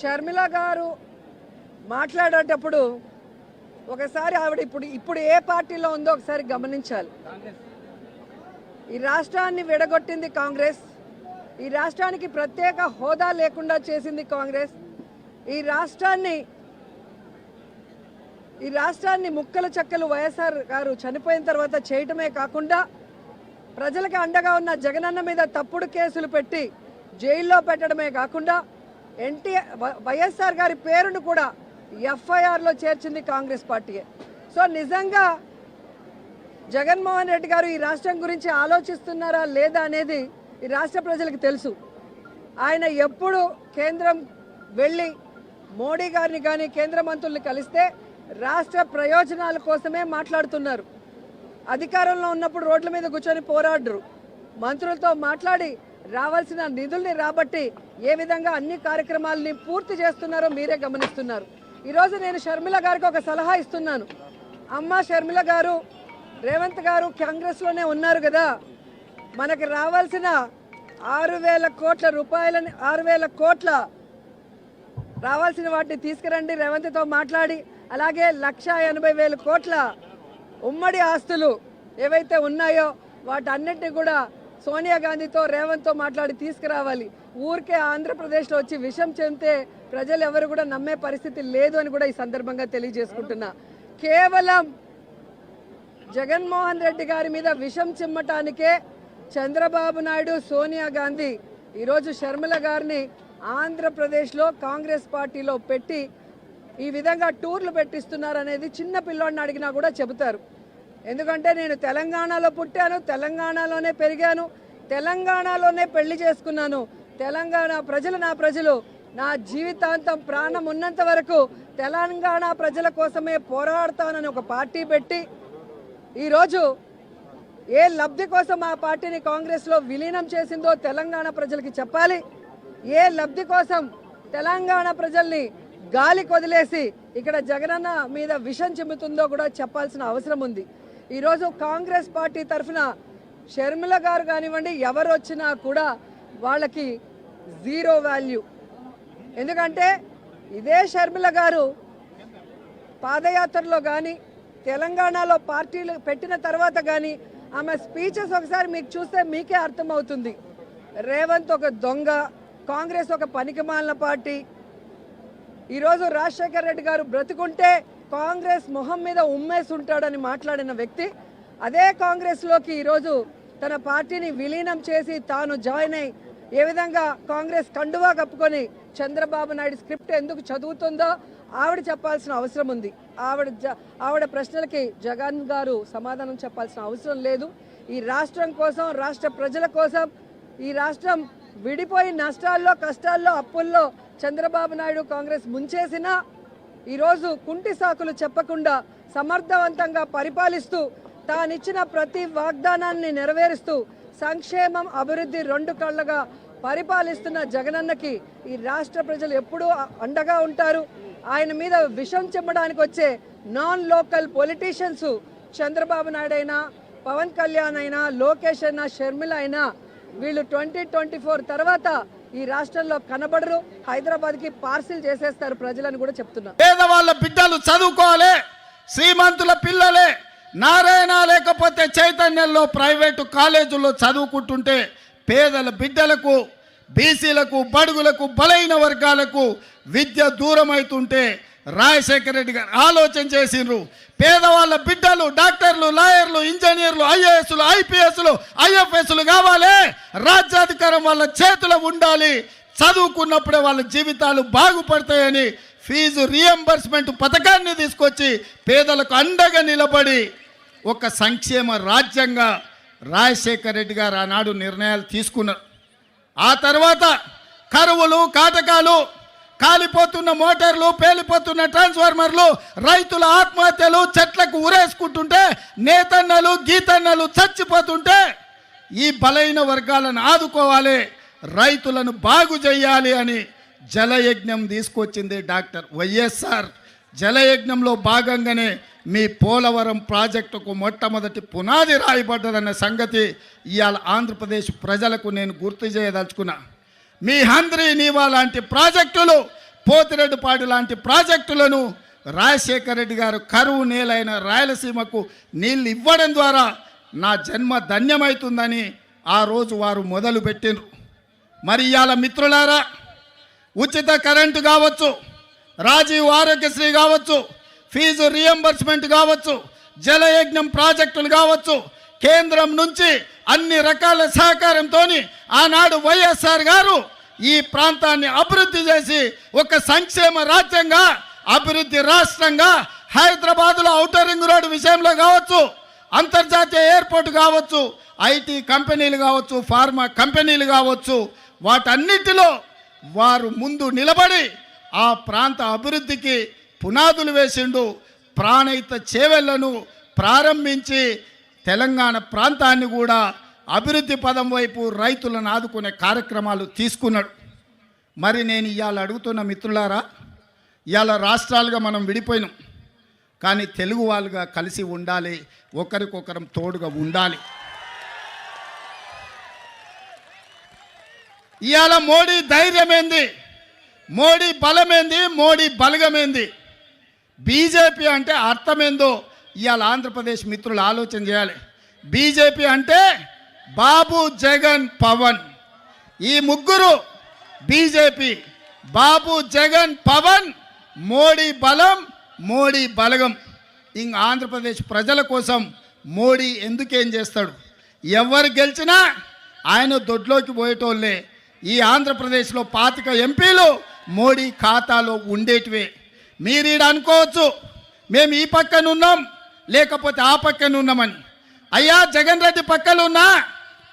షర్మిల గారు మాట్లాడేటప్పుడు ఒకసారి ఆవిడ ఇప్పుడు ఇప్పుడు ఏ పార్టీలో ఉందో ఒకసారి గమనించాలి. ఈ రాష్ట్రాన్ని విడగొట్టింది కాంగ్రెస్. ఈ రాష్ట్రానికి ప్రత్యేక హోదా లేకుండా చేసింది కాంగ్రెస్. ఈ రాష్ట్రాన్ని ఈ రాష్ట్రాన్ని ముక్కలు చెక్కలు వైఎస్ఆర్ గారు చనిపోయిన తర్వాత చేయటమే కాకుండా ప్రజలకు అండగా ఉన్న జగనన్న మీద తప్పుడు కేసులు పెట్టి జైల్లో పెట్టడమే కాకుండా ఎన్టీఆర్ వైఎస్ఆర్ గారి పేరును కూడా ఎఫ్ఐఆర్లో చేర్చింది కాంగ్రెస్ పార్టీయే. సో నిజంగా జగన్మోహన్ రెడ్డి గారు ఈ రాష్ట్రం గురించి ఆలోచిస్తున్నారా లేదా అనేది ఈ రాష్ట్ర ప్రజలకు తెలుసు. ఆయన ఎప్పుడు కేంద్రం వెళ్ళి మోడీ గారిని కానీ కేంద్ర మంత్రుల్ని కలిస్తే రాష్ట్ర ప్రయోజనాల కోసమే మాట్లాడుతున్నారు. అధికారంలో ఉన్నప్పుడు రోడ్ల మీద కూర్చొని పోరాడరు. మంత్రులతో మాట్లాడి రావాల్సిన నిధుల్ని రాబట్టి ఏ విధంగా అన్ని కార్యక్రమాలని పూర్తి చేస్తున్నారో మీరే గమనిస్తున్నారు. ఈరోజు నేను షర్మిల గారికి ఒక సలహా ఇస్తున్నాను. అమ్మ షర్మిల గారు రేవంత్ గారు కాంగ్రెస్లోనే ఉన్నారు కదా. మనకి రావాల్సిన ఆరు వేల కోట్ల రూపాయలని ఆరు వేల కోట్ల రావాల్సిన వాటిని తీసుకురండి రేవంత్తో మాట్లాడి. అలాగే లక్ష ఎనభై వేల కోట్ల ఉమ్మడి ఆస్తులు ఏవైతే ఉన్నాయో వాటన్నిటిని కూడా సోనియా గాంధీతో రేవంత్తో మాట్లాడి తీసుకురావాలి. ఊరికే ఆంధ్రప్రదేశ్లో వచ్చి విషం చెందితే ప్రజలు ఎవరు కూడా నమ్మే పరిస్థితి లేదు అని కూడా ఈ సందర్భంగా తెలియజేసుకుంటున్నా. కేవలం జగన్మోహన్ రెడ్డి గారి మీద విషం చిమ్మటానికే చంద్రబాబు నాయుడు సోనియా గాంధీ ఈరోజు షర్మిల గారిని ఆంధ్రప్రదేశ్లో కాంగ్రెస్ పార్టీలో పెట్టి ఈ విధంగా టూర్లు పెట్టిస్తున్నారు అనేది చిన్న పిల్లోడిని అడిగినా కూడా చెబుతారు. ఎందుకంటే నేను తెలంగాణలో పుట్టాను తెలంగాణలోనే పెరిగాను తెలంగాణలోనే పెళ్ళి చేసుకున్నాను. తెలంగాణ ప్రజలు నా ప్రజలు. నా జీవితాంతం ప్రాణం ఉన్నంత వరకు తెలంగాణ ప్రజల కోసమే పోరాడతానని ఒక పార్టీ పెట్టి ఈరోజు ఏ లబ్ధి కోసం ఆ పార్టీని కాంగ్రెస్లో విలీనం చేసిందో తెలంగాణ ప్రజలకి చెప్పాలి. ఏ లబ్ధి కోసం తెలంగాణ ప్రజల్ని గాలి కొదిలేసి ఇక్కడ జగనన్న మీద విషం చెబుతుందో కూడా చెప్పాల్సిన అవసరం ఉంది. ఈరోజు కాంగ్రెస్ పార్టీ తరఫున షర్మిల గారు కానివ్వండి ఎవరు వచ్చినా కూడా వాళ్ళకి జీరో వాల్యూ. ఎందుకంటే ఇదే షర్మిల గారు పాదయాత్రలో కానీ తెలంగాణలో పార్టీలు పెట్టిన తర్వాత కానీ ఆమె స్పీచెస్ ఒకసారి మీకు చూస్తే మీకే అర్థమవుతుంది. రేవంత్ ఒక దొంగ కాంగ్రెస్ ఒక పనికిమాలిన పార్టీ. ఈరోజు రాజశేఖర్ రెడ్డి గారు బ్రతుకుంటే కాంగ్రెస్ మొహం మీద ఉమ్మేసి ఉంటాడని మాట్లాడిన వ్యక్తి అదే కాంగ్రెస్లోకి ఈరోజు తన పార్టీని విలీనం చేసి తాను జాయిన్ అయి ఏ విధంగా కాంగ్రెస్ కండువా కప్పుకొని చంద్రబాబు నాయుడు స్క్రిప్ట్ ఎందుకు చదువుతుందో ఆవిడ చెప్పాల్సిన అవసరం ఉంది. ఆవిడ జ- ఆవిడ ప్రశ్నలకి జగన్ గారు సమాధానం చెప్పాల్సిన అవసరం లేదు. ఈ రాష్ట్రం కోసం రాష్ట్ర ప్రజల కోసం ఈ రాష్ట్రం విడిపోయి నష్టాల్లో కష్టాల్లో అప్పుల్లో చంద్రబాబు నాయుడు కాంగ్రెస్ ముంచేసినా ఈరోజు కుంటి సాకులు చెప్పకుండా సమర్థవంతంగా పరిపాలిస్తూ తానిచ్చిన ప్రతి వాగ్దానాన్ని నెరవేరుస్తూ సంక్షేమం అభివృద్ధి రెండు కళ్ళగా పరిపాలిస్తున్న జగనన్నకి ఈ రాష్ట్ర ప్రజలు ఎప్పుడూ అండగా ఉంటారు. ఆయన మీద విషం చెమ్మడానికి వచ్చే non local politicians Chandrababu Naidu అయినా పవన్ కళ్యాణ్ అయినా లోకేష్ అయినా షర్మిల అయినా వీళ్ళు ట్వంటీ ట్వంటీ ఫోర్ తర్వాత ఈ రాష్ట్రంలో కనబడరు హైదరాబాద్కి పార్సిల్ చేసేస్తారు ప్రజలను కూడా చెప్తున్నా. పేదవాళ్ళ బిడ్డలు చదువుకోవాలి శ్రీమంతుల పిల్లలే నారాయణ లేకపోతే చైతన్యంలో ప్రైవేటు కాలేజీల్లో చదువుకుంటుంటే పేదల బిడ్డలకు బీసీలకు బడుగులకు బలైన వర్గాలకు విద్య దూరం అవుతుంటే రాజశేఖర రెడ్డి గారు ఆలోచన చేసిండ్రు. పేదవాళ్ళ బిడ్డలు డాక్టర్లు లాయర్లు ఇంజనీర్లు ఐఏఎస్లు ఐపీఎస్లు ఐఎఫ్ఎస్లు కావాలి. రాజ్యాధికారం వాళ్ళ చేతిలో ఉండాలి. చదువుకున్నప్పుడే వాళ్ళ జీవితాలు బాగుపడతాయని ఫీజు రియంబర్స్మెంట్ పథకాన్ని తీసుకొచ్చి పేదలకు అండగా నిలబడి ఒక సంక్షేమ రాజ్యంగా రాజశేఖర రెడ్డి గారు ఆనాడు నిర్ణయాలు తీసుకున్నారు. ఆ తర్వాత కరువులు కాటకాలు కాలిపోతున్న మోటార్లు పేలిపోతున్న ట్రాన్స్ఫార్మర్లు రైతుల ఆత్మహత్యలు చెట్లకు ఉరేసుకుంటుంటే నేతన్నలు గీతన్నలు చచ్చిపోతుంటే ఈ బలైన వర్గాలను ఆదుకోవాలి రైతులను బాగు చేయాలి అని జలయజ్ఞం తీసుకొచ్చింది డాక్టర్ వైఎస్ఆర్ జలయజ్ఞంలో భాగంగానే మీ పోలవరం ప్రాజెక్టుకు మొట్టమొదటి పునాది రాయబడ్డదన్న సంగతి ఇవాళ ఆంధ్రప్రదేశ్ ప్రజలకు నేను గుర్తు చేయదలుచుకున్నా. మీ హంద్రి నీవా లాంటి ప్రాజెక్టులు పోతిరెడ్డిపాడు లాంటి ప్రాజెక్టులను రాజశేఖర రెడ్డి గారు కరువు నేలైన రాయలసీమకు నీళ్ళు ఇవ్వడం ద్వారా నా జన్మ ధన్యమవుతుందని ఆ రోజు వారు మొదలు పెట్టిండ్రు. మరి ఇవాళ మిత్రులారా ఉచిత కరెంటు కావచ్చు రాజీవ్ ఆరోగ్యశ్రీ కావచ్చు ఫీజు రియంబర్స్మెంట్ కావచ్చు జలయజ్ఞం ప్రాజెక్టులు కావచ్చు కేంద్రం నుంచి అన్ని రకాల సహకారంతో ఆనాడు వైఎస్ఆర్ గారు ఈ ప్రాంతాన్ని అభివృద్ధి చేసి ఒక సంక్షేమ రాజ్యంగా అభివృద్ధి రాష్ట్రంగా హైదరాబాద్లో ఔటర్ రింగ్ రోడ్డు విషయంలో కావచ్చు అంతర్జాతీయ ఎయిర్పోర్ట్ కావచ్చు ఐటీ కంపెనీలు కావచ్చు ఫార్మా కంపెనీలు కావచ్చు వాటన్నిటిలో వారు ముందు నిలబడి ఆ ప్రాంత అభివృద్ధికి పునాదులు వేసిండు ప్రాణయిత చేవెళ్ళను ప్రారంభించి తెలంగాణ ప్రాంతాన్ని కూడా అభివృద్ధి పదం వైపు రైతులను ఆదుకునే కార్యక్రమాలు తీసుకున్నాడు. మరి నేను ఇవాళ అడుగుతున్న మిత్రులారా ఇవాళ రాష్ట్రాలుగా మనం విడిపోయినాం. కానీ తెలుగు వాళ్ళుగా కలిసి ఉండాలి ఒకరికొకరం తోడుగా ఉండాలి. ఇవాళ మోడీ ధైర్యమేంది? మోడీ బలమేంది? మోడీ బలగమేంది? బీజేపీ అంటే అర్థమేందో ఇవాళ ఆంధ్రప్రదేశ్ మిత్రులు ఆలోచన చేయాలి. బీజేపీ అంటే బాబు జగన్ పవన్. ఈ ముగ్గురు బీజేపీ బాబు జగన్ పవన్ మోడీ బలం మోడీ బలగం. ఇంక ఆంధ్రప్రదేశ్ ప్రజల కోసం మోడీ ఎందుకేం చేస్తాడు? ఎవరు గెలిచినా ఆయన దొడ్లోకి పోయేటోళ్ళే. ఈ ఆంధ్రప్రదేశ్లో పాతిక ఎంపీలు మోడీ ఖాతాలో ఉండేటివే. మీరు ఈడ అనుకోవచ్చు మేము ఈ పక్కన ఉన్నాం లేకపోతే ఆ పక్కన ఉన్నామని. అయ్యా జగన్ రెడ్డి పక్కలున్నా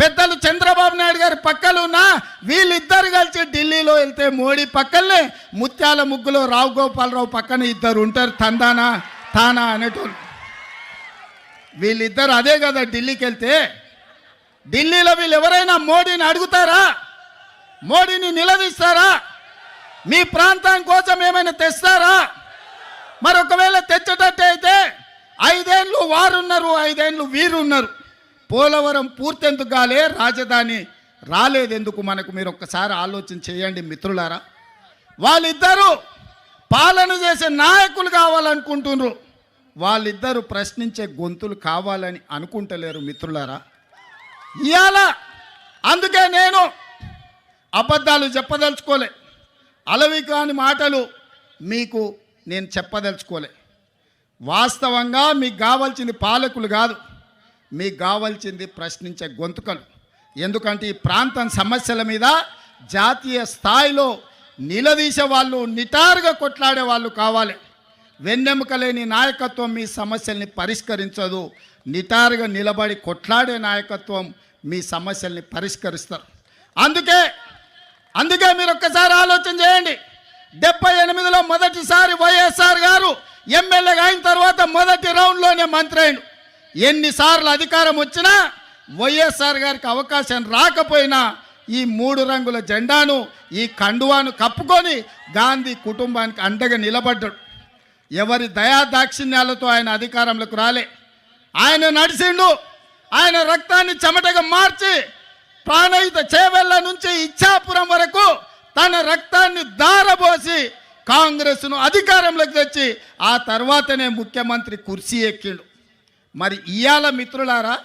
పెద్దలు చంద్రబాబు నాయుడు గారి పక్కలున్నా వీళ్ళిద్దరు కలిసి ఢిల్లీలో వెళ్తే మోడీ పక్కనే ముత్యాల ముగ్గులో రావు గోపాలరావు పక్కన ఇద్దరు ఉంటారు తందానా తానా అనేటోళ్ళు. వీళ్ళిద్దరు అదే కదా ఢిల్లీకి వెళ్తే. ఢిల్లీలో వీళ్ళు ఎవరైనా మోడీని అడుగుతారా? మోడీని నిలదీస్తారా? మీ ప్రాంతం కోసం ఏమైనా తెస్తారా? మరి ఒకవేళ తెచ్చేటట్టు అయితే ఐదేళ్ళు వారున్నారు ఐదేళ్ళు వీరున్నారు. పోలవరం పూర్తెందుకు కాలే రాజధాని రాలేదెందుకు మనకు? మీరు ఒక్కసారి ఆలోచన చేయండి మిత్రులారా. వాళ్ళిద్దరూ పాలన చేసే నాయకులు కావాలనుకుంటున్నారు. వాళ్ళిద్దరూ ప్రశ్నించే గొంతులు కావాలని అనుకుంటలేరు మిత్రులారా. ఇవాళ అందుకే నేను అబద్ధాలు చెప్పదలుచుకోలే. అలవి కాని మాటలు మీకు నేను చెప్పదలుచుకోలే. వాస్తవంగా మీకు కావాల్సింది పాలకులు కాదు. మీకు కావాల్సింది ప్రశ్నించే గొంతుకలు. ఎందుకంటే ఈ ప్రాంతం సమస్యల మీద జాతీయ స్థాయిలో నిలదీసే వాళ్ళు నిటారుగా కొట్లాడే వాళ్ళు కావాలి. వెన్నెముక లేని నాయకత్వం మీ సమస్యల్ని పరిష్కరించదు. నిటారుగా నిలబడి కొట్లాడే నాయకత్వం మీ సమస్యల్ని పరిష్కరిస్తారు. అందుకే అందుకే మీరు ఒక్కసారి ఆలోచన చేయండి. డెబ్బై ఎనిమిదిలో మొదటిసారి వైఎస్ఆర్ గారు ఎమ్మెల్యేగా అయిన తర్వాత మొదటి రౌండ్లోనే మంత్రి అయిన ఎన్నిసార్లు అధికారం వచ్చినా వైఎస్ఆర్ గారికి అవకాశం రాకపోయినా ఈ మూడు రంగుల జెండాను ఈ కండువాను కప్పుకొని గాంధీ కుటుంబానికి అండగా నిలబడ్డాడు. ఎవరి దయా దాక్షిణ్యాలతో ఆయన అధికారంలోకి రాలే. ఆయన నడిచిండు. ఆయన రక్తాన్ని చెమటగా మార్చి ప్రాణయుత చేవెళ్ళ నుంచి ఇచ్చాపురం వరకు తన రక్తాన్ని దారబోసి కాంగ్రెస్ను అధికారంలోకి తెచ్చి ఆ తర్వాతనే ముఖ్యమంత్రి కుర్చీ ఎక్కిండు. మరి ఇయాల మిత్రులారా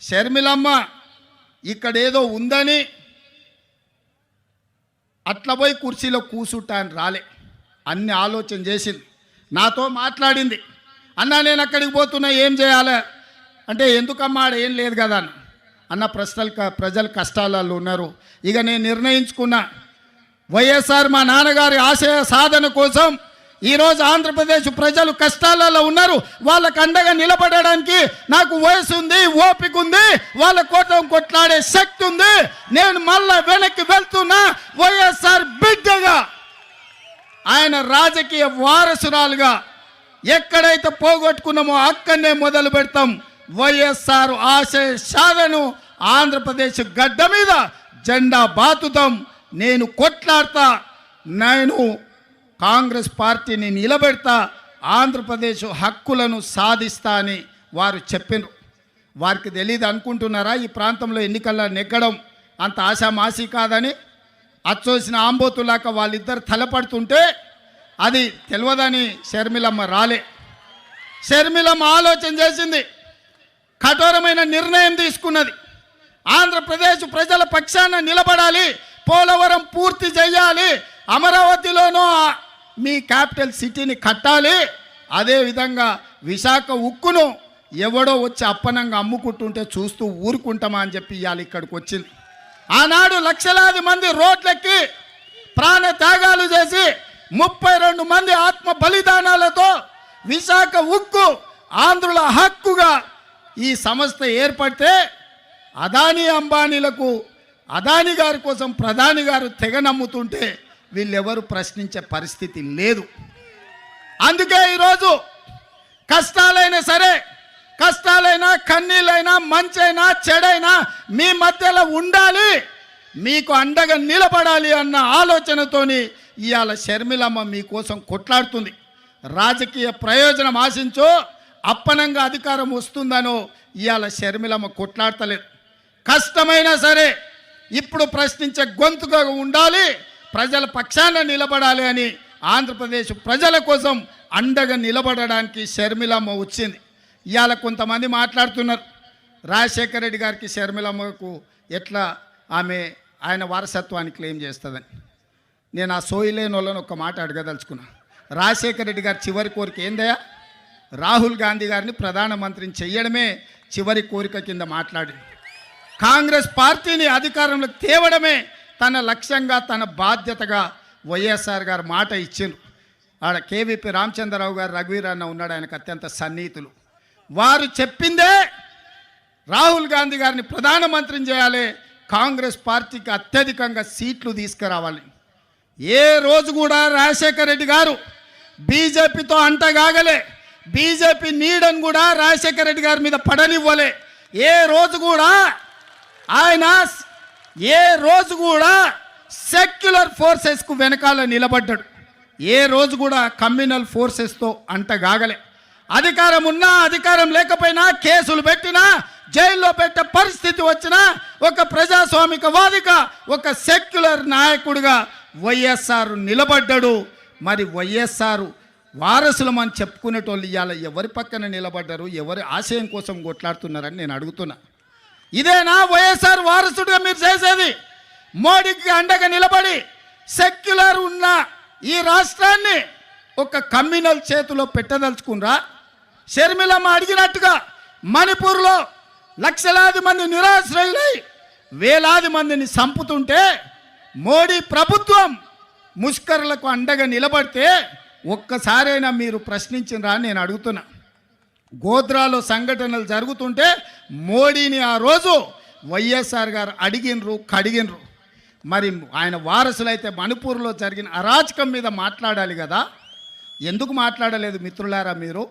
షర్మిలమ్మ ఇక్కడేదో ఉందని అట్లా పోయి కుర్చీలో కూసుంటా రాలే. అన్ని ఆలోచన చేసింది. నాతో మాట్లాడింది. అన్న నేను అక్కడికి పోతున్నా ఏం చేయాలి? అంటే ఎందుకమ్మా ఆడ ఏం లేదు కదా అన్న. అన్న ప్రశ్నలు క- ప్రజలు కష్టాలలో ఉన్నారు. ఇక నేను నిర్ణయించుకున్నా. వైఎస్ఆర్ మా నాన్నగారి ఆశయ సాధన కోసం ఈరోజు ఆంధ్రప్రదేశ్ ప్రజలు కష్టాలలో ఉన్నారు. వాళ్ళకు అండగా నిలబడడానికి నాకు వయసు ఉంది ఓపిక ఉంది. వాళ్ళ కోటం కొట్లాడే శక్తి ఉంది. నేను మళ్ళా వెనక్కి వెళ్తున్నా. వైఎస్ఆర్ బిడ్డగా. ఆయన రాజకీయ వారసురాలుగా ఎక్కడైతే పోగొట్టుకున్నామో అక్కడనే మొదలు పెడతాం. వైఎస్ఆర్ ఆశయ సాధను ఆంధ్రప్రదేశ్ గడ్డ మీద జెండా బాతుతాం. నేను కొట్లాడతా నేను కాంగ్రెస్ పార్టీని నిలబెడతా ఆంధ్రప్రదేశ్ హక్కులను సాధిస్తా అని వారు చెప్పినారు. వారికి తెలియదు అనుకుంటున్నారా? ఈ ప్రాంతంలో ఎన్నికల్లో నెగ్గడం అంత ఆశామాసి కాదని అచ్చోసిన ఆంబోతులాక వాళ్ళిద్దరు తలపడుతుంటే అది తెలియదని షర్మిలమ్మ రాలే. షర్మిలమ్మ ఆలోచన చేసింది కఠోరమైన నిర్ణయం తీసుకున్నది. ఆంధ్రప్రదేశ్ ప్రజల పక్షాన నిలబడాలి పోలవరం పూర్తి చేయాలి. అమరావతిలోనూ మీ క్యాపిటల్ సిటీని కట్టాలి. అదేవిధంగా విశాఖ ఉక్కును ఎవడో వచ్చి అప్పనంగా అమ్ముకుంటుంటే చూస్తూ ఊరుకుంటామా అని చెప్పి ఇవాళ ఇక్కడికి వచ్చింది. ఆనాడు లక్షలాది మంది రోడ్లెక్కి ప్రాణ త్యాగాలు చేసి ముప్పై రెండు మంది ఆత్మ బలిదానాలతో విశాఖ ఉక్కు ఆంధ్రుల హక్కుగా ఈ సంస్థ ఏర్పడితే అదానీ అంబానీలకు అదాని గారి కోసం ప్రధాని గారు తెగ నమ్ముతుంటే వీళ్ళెవరు ప్రశ్నించే పరిస్థితి లేదు. అందుకే ఈరోజు కష్టాలైనా సరే కష్టాలైనా కన్నీళ్ళైనా మంచైనా చెడైనా మీ మధ్యలో ఉండాలి మీకు అండగా నిలబడాలి అన్న ఆలోచనతోని ఇవాళ షర్మిలమ్మ మీకోసం కొట్లాడుతుంది. రాజకీయ ప్రయోజనం ఆశించో అప్పనంగా అధికారం వస్తుందనో ఇవాళ షర్మిలమ్మ కొట్లాడతలేదు. కష్టమైనా సరే ఇప్పుడు ప్రశ్నించే గొంతుగా ఉండాలి ప్రజల పక్షాన నిలబడాలి అని ఆంధ్రప్రదేశ్ ప్రజల కోసం అండగా నిలబడడానికి షర్మిలమ్మ వచ్చింది. ఇవాళ కొంతమంది మాట్లాడుతున్నారు. రాజశేఖర రెడ్డి గారికి షర్మిలమ్మకు ఎట్లా ఆమె ఆయన వారసత్వాన్ని క్లెయిమ్ చేస్తుందని. నేను ఆ సోయిలేని వాళ్ళని ఒక మాట అడగదలుచుకున్నా. రాజశేఖర రెడ్డి గారి చివరి కోరిక ఏందయ్యా? రాహుల్ గాంధీ గారిని ప్రధానమంత్రిని చెయ్యడమే చివరి కోరిక కింద మాట్లాడి కాంగ్రెస్ పార్టీని అధికారంలోకి తేవడమే తన లక్ష్యంగా తన బాధ్యతగా వైఎస్ఆర్ గారు మాట ఇచ్చిండ్రు. ఆడ కేవీపీ రామచంద్రరావు గారు రఘువీర్ అన్న ఉన్నాడు ఆయనకు అత్యంత సన్నిహితులు. వారు చెప్పిందే రాహుల్ గాంధీ గారిని ప్రధానమంత్రిని చేయాలి కాంగ్రెస్ పార్టీకి అత్యధికంగా సీట్లు తీసుకురావాలి. ఏ రోజు కూడా రాజశేఖర రెడ్డి గారు బీజేపీతో అంటగాగలే బీజేపీ నీడని కూడా రాజశేఖర రెడ్డి గారి మీద పడనివ్వలే. ఏ రోజు కూడా ఆయన ఏ రోజు కూడా సెక్యులర్ ఫోర్సెస్కు వెనకాల నిలబడ్డాడు. ఏ రోజు కూడా కమ్యూనల్ ఫోర్సెస్తో అంటగాగలే అధికారం ఉన్నా అధికారం లేకపోయినా కేసులు పెట్టినా జైల్లో పెట్టే పరిస్థితి వచ్చినా ఒక ప్రజాస్వామికవాదిగా ఒక సెక్యులర్ నాయకుడిగా వైఎస్ఆర్ నిలబడ్డాడు. మరి వైఎస్ఆర్ వారసులం అని చెప్పుకునేటోళ్ళు ఇవాళ ఎవరి పక్కన నిలబడ్డారు ఎవరి ఆశయం కోసం కొట్లాడుతున్నారని నేను అడుగుతున్నా. ఇదేనా వైఎస్ఆర్ వారసుడిగా మీరు చేసేది. మోడీకి అండగా నిలబడి సెక్యులర్ ఉన్న ఈ రాష్ట్రాన్ని ఒక కమ్యూనల్ చేతిలో పెట్టదలుచుకున్రా? షర్మిలమ్మ అడిగినట్టుగా మణిపూర్లో లక్షలాది మంది నిరాశ్రయులై వేలాది మందిని చంపుతుంటే మోడీ ప్రభుత్వం ముష్కరులకు అండగా నిలబడితే ఒక్కసారైనా మీరు ప్రశ్నించినరా నేను అడుగుతున్నా. గోద్రాలో సంఘటనలు జరుగుతుంటే మోడీని ఆ రోజు వైఎస్ఆర్ గారు అడిగినరు కడిగినరు. మరి ఆయన వారసులైతే మణిపూర్లో జరిగిన అరాచకం మీద మాట్లాడాలి కదా? ఎందుకు మాట్లాడలేదు మిత్రులారా మీరు?